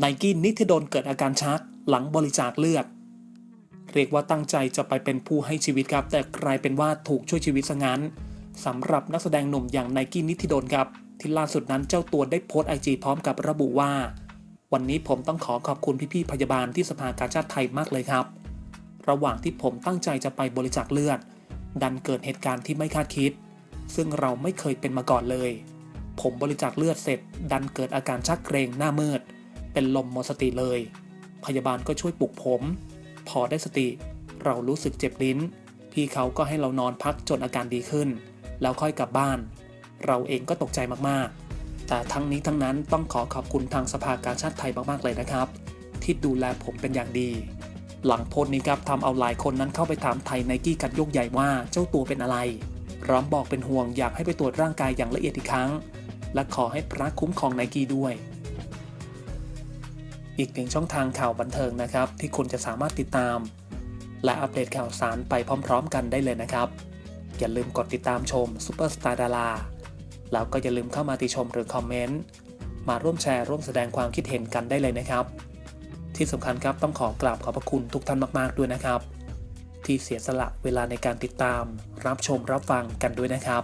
ไนกี้นิธิดลเกิดอาการชักหลังบริจาคเลือด เรียกว่าตั้งใจจะไปเป็นผู้ให้ชีวิตครับ แต่กลายเป็นว่าถูกช่วยชีวิตซะงั้นสำหรับนักแสดงหนุ่มอย่างไนกี้นิธิดลครับ ที่ล่าสุดนั้นเจ้าตัวได้โพสต์ไอจีพร้อมกับระบุว่า วันนี้ผมต้องขอขอบคุณพี่ๆพยาบาลที่สภากาชาติไทยมากเลยครับ ระหว่างที่ผมตั้งใจจะไปบริจาคเลือด ดันเกิดเหตุการณ์ที่ไม่คาดคิด ซึ่งเราไม่เคยเป็นมาก่อนเลย ผมบริจาคเลือดเสร็จ ดันเกิดอาการชักเกรงหน้ามืด เป็นลมหมดสติเลย พยาบาลก็ช่วยปลุกผม พอได้สติ เรารู้สึกเจ็บลิ้น พี่เขาก็ให้เรานอนพักจนอาการดีขึ้น แล้วค่อยกลับบ้าน เราเองก็ตกใจมากๆ แต่ทั้งนี้ทั้งนั้นต้องขอขอบคุณทางสภากาชาติไทยมากๆเลยนะครับ ที่ดูแลผมเป็นอย่างดี หลังโพสต์นี้ครับทำเอาหลายคนนั้นเข้าไปถามไทยไนกี้กันยกใหญ่ว่าเจ้าตัวเป็นอะไรพร้อมบอกเป็นห่วงอยากให้ไปตรวจร่างกายอย่างละเอียดอีกครั้ง และขอให้พระคุ้มครองไนกี้ด้วย อีกหนึ่งช่องทางข่าวบันเทิงนะครับ ที่คุณจะสามารถติดตาม และอัปเดตข่าวสารไปพร้อม ๆ กันได้เลยนะครับ อย่าลืมกดติดตามชมซูเปอร์สตาร์ดาราแล้วก็อย่าลืมเข้ามาติชมหรือคอมเมนต์มาร่วมแชร์ร่วมแสดงความคิดเห็นกันได้เลยนะครับ ที่สำคัญครับต้องขอกราบขอบพระคุณทุกท่านมากๆด้วยนะครับ ที่เสียสละเวลาในการติดตาม รับชมรับฟังกันด้วยนะครับ